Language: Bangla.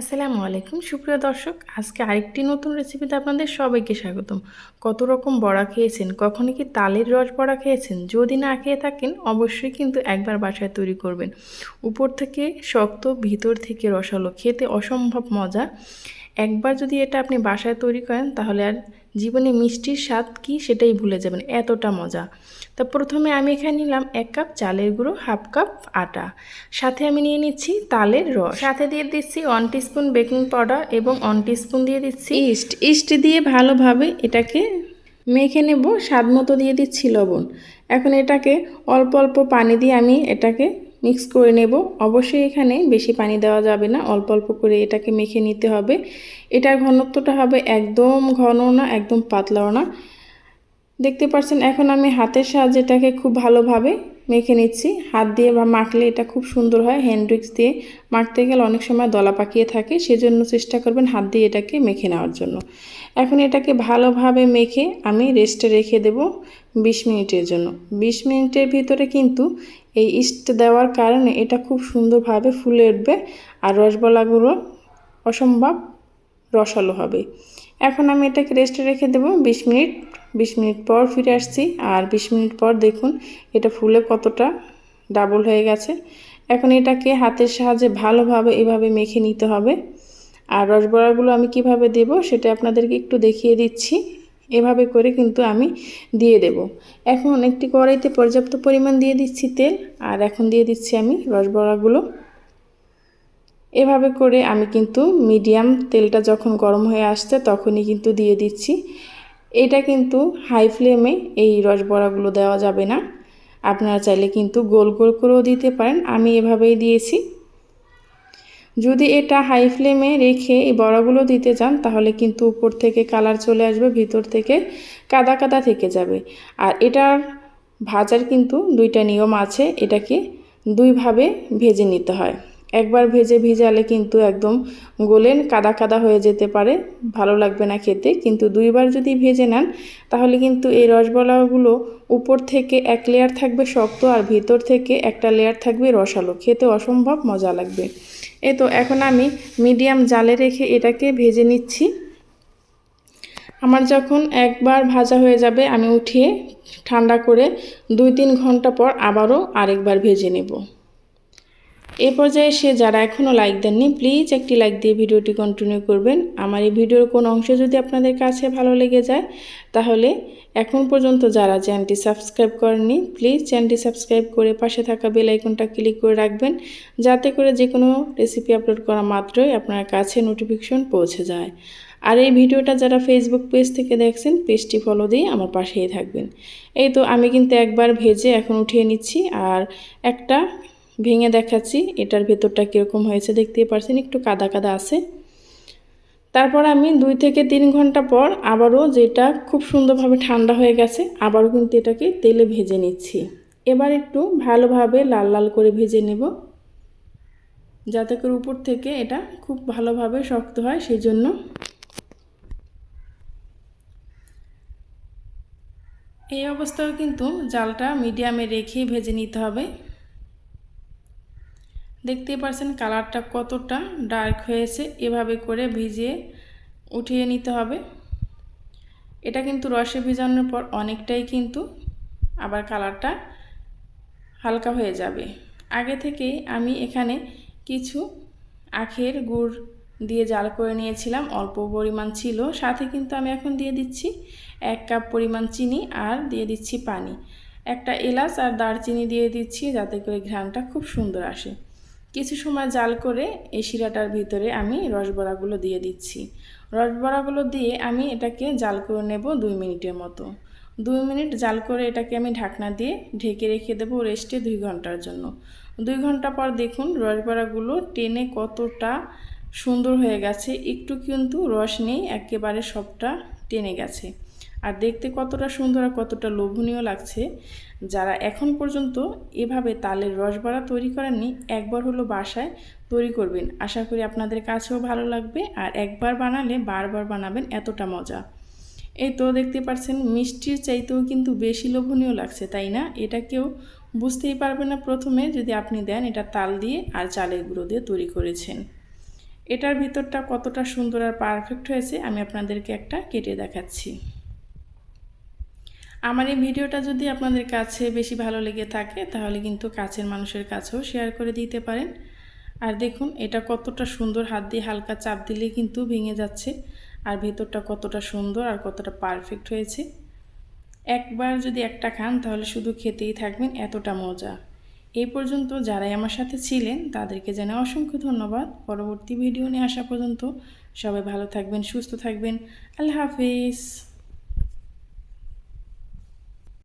আসসালামু আলাইকুম। সুপ্রিয় দর্শক, আজকে আরেকটি নতুন রেসিপিতে আপনাদের সবাইকে স্বাগতম। কত রকম বড়া খেয়েছেন, কখনো কি তালের রস বড়া খেয়েছেন? যদি না খেয়ে থাকেন, অবশ্যই কিন্তু একবার বাসায় তৈরি করবেন। উপর থেকে শক্ত, ভিতর থেকে রসালো, খেতে অসম্ভব মজা। একবার যদি এটা আপনি বাসায় তৈরি করেন, তাহলে আর জীবনে মিষ্টির স্বাদ কি সেটাই ভুলে যাবেন, এতটা মজা। তো প্রথমে আমি এখানে নিলাম এক কাপ চালের গুঁড়ো, হাফ কাপ আটা। সাথে আমি নিয়ে নিচ্ছি তালের রস। সাথে দিয়ে দিচ্ছি ওয়ান টিস্পুন বেকিং পাউডার এবং ওয়ান টিস্পুন দিয়ে দিচ্ছি ইস্ট। ইস্ট দিয়ে ভালোভাবে এটাকে মেখে নেব, স্বাদ মতো দিয়ে দিচ্ছি লবণ। এখন এটাকে অল্প অল্প পানি দিয়ে আমি এটাকে মিক্স করে নেব। অবশ্যই এখানে বেশি পানি দেওয়া যাবে না, অল্প অল্প করে এটাকে মেখে নিতে হবে। এটার ঘনত্বটা হবে একদম ঘন না, একদম পাতলাও না। দেখতে পাচ্ছেন, এখন আমি হাতের সাহায্যে এটাকে খুব ভালোভাবে মেখে নিচ্ছি। হাত দিয়ে বা মাখলে এটা খুব সুন্দর হয়। হ্যান্ডউইক্স দিয়ে মাখতে গেলে অনেক সময় দলা পাকিয়ে থাকে, সেজন্য চেষ্টা করবেন হাত দিয়ে এটাকে মেখে নেওয়ার জন্য। এখন এটাকে ভালোভাবে মেখে আমি রেস্টে রেখে দেব বিশ মিনিটের জন্য। বিশ মিনিটের ভিতরে কিন্তু এই ইস্ট দেওয়ার কারণে এটা খুব সুন্দরভাবে ফুলে উঠবে আর রসগোল্লাগুলো অসম্ভব রসালো হবে। এখন আমি এটাকে রেস্টে রেখে দেবো। বিশ মিনিট বিশ মিনিট পর ফিরে আসছি আর বিশ মিনিট পর দেখুন এটা ফুলে কতটা ডাবল হয়ে গেছে। এখন এটাকে হাতের সাহায্যে ভালোভাবে এভাবে মেখে নিতে হবে। আর রসবড়াগুলো আমি কীভাবে দেব সেটা আপনাদেরকে একটু দেখিয়ে দিচ্ছি। এভাবে করে কিন্তু আমি দিয়ে দেব। এখন একটি কড়াইতে পর্যাপ্ত পরিমাণ দিয়ে দিচ্ছি তেল, আর এখন দিয়ে দিচ্ছি আমি রসবড়াগুলো। এভাবে করে আমি কিন্তু মিডিয়াম তেলটা যখন গরম হয়ে আসছে তখনই কিন্তু দিয়ে দিচ্ছি। এটা কিন্তু হাই ফ্লেমে এই রসবড়াগুলো দেওয়া যাবে না। আপনারা চাইলে কিন্তু গোল গোল করেও দিতে পারেন। আমি এভাবেই দিয়েছি। যদি এটা হাই ফ্লেমে রেখে এই বড়াগুলো দিতে চান, তাহলে কিন্তু উপর থেকে কালার চলে আসবে, ভিতর থেকে কাদা কাদা থেকে যাবে। আর এটার ভাজার কিন্তু দুইটা নিয়ম আছে, এটাকে দুইভাবে ভেজে নিতে হয়। একবার ভেজে ভিজালে কিন্তু একদম গোলেন কাদা কাদা হয়ে যেতে পারে। ভালো লাগবে না খেতে, কিন্তু দুইবার যদি ভেজে নেন, তাহলে কিন্তু এই রসগোল্লাগুলো উপর থেকে এক লেয়ার থাকবে শক্ত আর ভিতর থেকে একটা লেয়ার থাকবে রসালো। খেতে অসম্ভব মজা লাগবে। এ তো এখন আমি মিডিয়াম জালে রেখে এটাকে ভেজে নিচ্ছি। আমার যখন একবার ভাজা হয়ে যাবে, আমি উঠিয়ে ঠান্ডা করে দুই তিন ঘণ্টা পর আবারও আরেকবার ভেজে নেব। এ পর্যায়ে সে যারা এখনও লাইক দেননি প্লিজ একটি লাইক দিয়ে ভিডিওটি কন্টিনিউ করবেন। আমার এই ভিডিওর কোন অংশ যদি আপনাদের কাছে ভালো লেগে যায়, তাহলে এখন পর্যন্ত যারা চ্যানেলটি সাবস্ক্রাইব করেননি প্লিজ চ্যানেলটি সাবস্ক্রাইব করে পাশে থাকা বেল আইকনটা ক্লিক করে রাখবেন, যাতে করে যে কোনো রেসিপি আপলোড করা মাত্রই আপনার কাছে নোটিফিকেশন পৌঁছে যায়। আর এই ভিডিওটা যারা ফেসবুক পেজ থেকে দেখছেন পেজটি ফলো দিয়ে আমার পাশেই থাকবেন। এই তো আমি কিন্তু একবার ভেজে এখন উঠিয়ে নিচ্ছি, আর একটা ভেঙে দেখাচ্ছি। এটার ভেতরটা কীরকম হয়েছে দেখতেই পারছেন, একটু কাদা কাদা আছে। তারপর আমি দুই থেকে তিন ঘণ্টা পর আবারও যেটা খুব সুন্দরভাবে ঠান্ডা হয়ে গেছে, আবারও কিন্তু এটাকে তেলে ভেজে নিচ্ছি। এবার একটু ভালোভাবে লাল লাল করে ভেজে নেব। যাতে করে উপর থেকে এটা খুব ভালোভাবে শক্ত হয় সেই জন্য এই অবস্থায় কিন্তু জালটা মিডিয়ামে রেখেই ভেজে নিতে হবে। দেখতেই পারছেন কালারটা কতটা ডার্ক হয়েছে। এভাবে করে ভিজিয়ে উঠিয়ে নিতে হবে। এটা কিন্তু রসে ভিজানোর পর অনেকটাই কিন্তু আবার কালারটা হালকা হয়ে যাবে। আগে থেকেই আমি এখানে কিছু আখের গুড় দিয়ে জাল করে নিয়েছিলাম। অল্প পরিমাণ ছিল। সাথে কিন্তু আমি এখন দিয়ে দিচ্ছি এক কাপ পরিমাণ চিনি আর দিয়ে দিচ্ছি পানি। একটা এলাচ আর দারচিনি দিয়ে দিচ্ছি যাতে করে ঘ্রানটা খুব সুন্দর আসে। কিছু সময় জাল করে এই শিরাটার ভিতরে আমি রসবড়াগুলো দিয়ে দিচ্ছি। রসবড়াগুলো দিয়ে আমি এটাকে জাল করে নেব দুই মিনিটের মতো। দুই মিনিট জাল করে এটাকে আমি ঢাকনা দিয়ে ঢেকে রেখে দেবো রেস্টে দুই ঘণ্টার জন্য। দুই ঘণ্টা পর দেখুন রসবড়াগুলো টেনে কতটা সুন্দর হয়ে গেছে। একটু কিন্তু রস নেই, একেবারে সবটা টেনে গেছে। আর দেখতে কতটা সুন্দর আর কতটা লোভনীয় লাগছে। যারা এখন পর্যন্ত এভাবে তালের রসবড়া তৈরি করেননি, একবার হলো বাসায় তৈরি করবেন। আশা করি আপনাদের কাছেও ভালো লাগবে আর একবার বানালে বারবার বানাবেন এতটা মজা। এই তো দেখতে পাচ্ছেন, মিষ্টির চাইতেও কিন্তু বেশি লোভনীয় লাগছে, তাই না? এটা কেউ বুঝতেই পারবে না প্রথমে যদি আপনি দেন এটা তাল দিয়ে আর চালের গুঁড়ো দিয়ে তৈরি করেছেন। এটার ভিতরটা কতটা সুন্দর আর পারফেক্ট হয়েছে আমি আপনাদেরকে একটা কেটে দেখাচ্ছি। আমার এই ভিডিওটা যদি আপনাদের কাছে বেশি ভালো লেগে থাকে, তাহলে কিন্তু কাছের মানুষের কাছেও শেয়ার করে দিতে পারেন। আর দেখুন, এটা কতটা সুন্দর হাত দিয়ে হালকা চাপ দিলে কিন্তু ভেঙে যাচ্ছে, আর ভেতরটা কতটা সুন্দর আর কতটা পারফেক্ট হয়েছে। একবার যদি একটা খান, তাহলে শুধু খেতেই থাকবেন এতটা মজা। এই পর্যন্ত যারাই আমার সাথে ছিলেন, তাদেরকে জানাই অসংখ্য ধন্যবাদ। পরবর্তী ভিডিও নিয়ে আসা পর্যন্ত সবাই ভালো থাকবেন, সুস্থ থাকবেন। আল্লাহ হাফিজ।